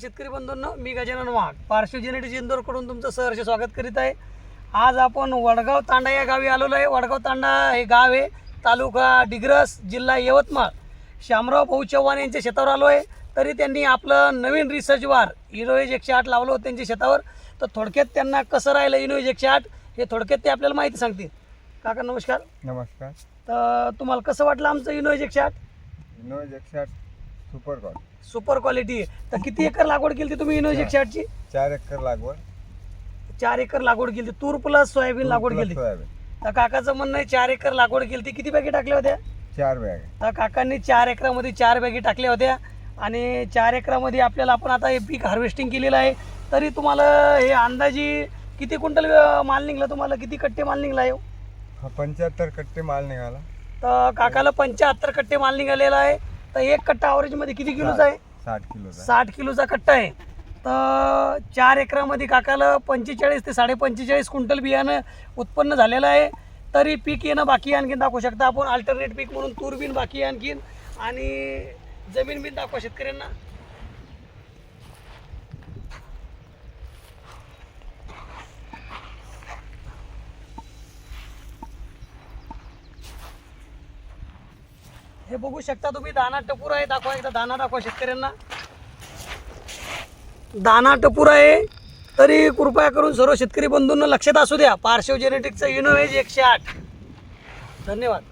शेतकरी बंधूंनो मी गजानन वाघ. पार्श्व जेनेटिक इंदोरकडून तुमचं सहर्ष स्वागत करीत आहे. आज आपण वडगाव तांडा या गावी आलेलो आहे. वडगाव तांडा हे गाव आहे. तालुका डिग्रस जिल्हा यवतमाळ. श्यामराव भाऊ चव्हाण यांच्या शेतावर आलो आहे. तरी त्यांनी आपलं नवीन रिसर्च वार इनोवेज एकशे आठ लावलं होतं त्यांच्या शेतावर. तर थोडक्यात त्यांना कसं राहिलं इनोवेज एकशे आठ हे थोडक्यात ते आपल्याला माहिती सांगतील. काका नमस्कार. नमस्कार. तर तुम्हाला कसं वाटलं आमचं इनोवेज एकशे आठ? इनोज एकशे आठ सुपर कॉल सुपर क्वालिटी आहे तर किती एकर लागवड केली होती तुम्ही इनोवेज एकशे आठची चार एकर लागवड. चार एकर लागवड केली तूर प्लस सोयाबीन लागवड केली सोयाबीन. तर काकाचं म्हणणं आहे चार एकर लागवड केली ती किती बॅगी टाकल्या होत्या? चार बॅग. तर काकांनी चार एकरामध्ये चार बॅगी टाकल्या होत्या. आणि चार एकरामध्ये आपल्याला आपण आता हे पीक हार्वेस्टिंग केलेलं आहे. तरी तुम्हाला हे अंदाजी किती क्विंटल अं, माल निघला तुम्हाला? किती कट्टे माल निघला आहे? हा पंच्याहत्तर कट्टे माल निघाला. तर काकाला पंच्याहत्तर कट्टे माल निघालेला आहे. तर एक कट्टा ॲव्हरेजमध्ये किती किलोचा आहे? साठ किलोचा साठ किलोचा कट्टा आहे. तर चार एकरामध्ये काकाला पंचेचाळीस ते साडे पंचेचाळीस क्विंटल बियाणं उत्पन्न झालेलं आहे. तरी पीक येणं बाकी आणखीन दाखवू शकता आपण. अल्टरनेट पीक म्हणून तूर बिन बाकी आणखीन. आणि जमीन बिन दाखवा शेतकऱ्यांना. हे बघू शकता तुम्ही दाना टपूर आहे. दाखवा एकदा दाना दाखवा शेतकऱ्यांना. दाना टपूर आहे. तरी कृपया करून सर्व शेतकरी बंधूंना लक्षात असू द्या. पार्श्व जेनेटिकचं इनोवेज एकशे आठ. धन्यवाद.